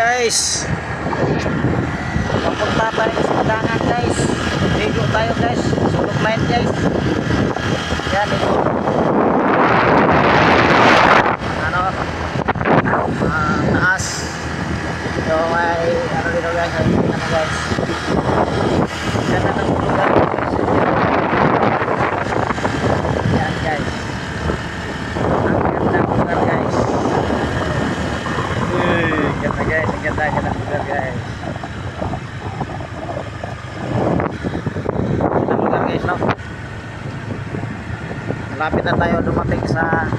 guys. Papunta tayo sa Kadangan guys. Ligo tayo guys. Sulok line guys. Yan ito. Ano? Ah, taas. So may ano dito guys. Ano guys. Ganda ng lugar guys. Uy, ganda guys, ang ganda, ganda ng lugar guys. Lugar guys, na tayo dumating sa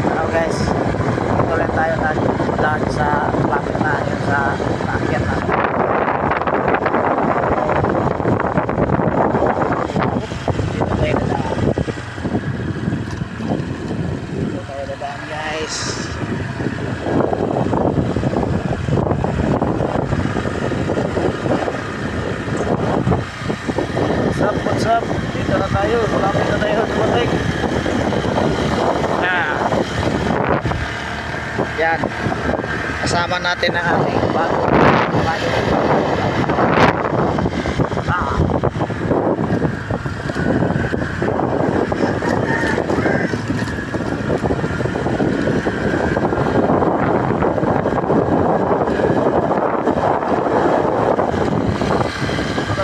ano guys, lang tayo na daan sa malapit na yun sa paakyat na. Dito tayo dadaan. Dito tayo guys. Tayo. Malapit na tayo dumating. Ah. Yan. Kasama natin ang ating bago. Bago. Ah.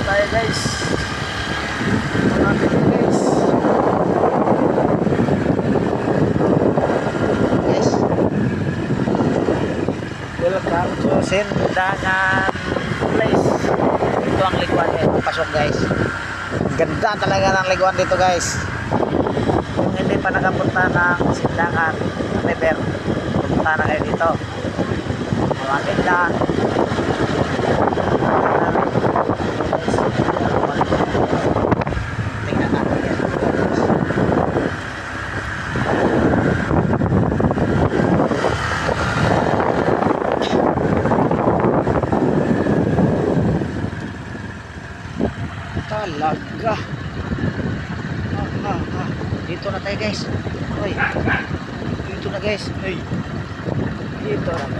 Tayo guys. Malapit na guys. Guys. Welcome to Sindangan Place. Ito ang liguan eh. Pasok guys. Ganda talaga ng liguan dito guys. Kung hindi pa nakapunta ng Sindangan River, pupunta na kayo dito. Malapit lang. Tingnan natin yan. Talaga. Ah, ah, ah. Dito na tayo guys. Uy. Dito na guys. Uy. Dito na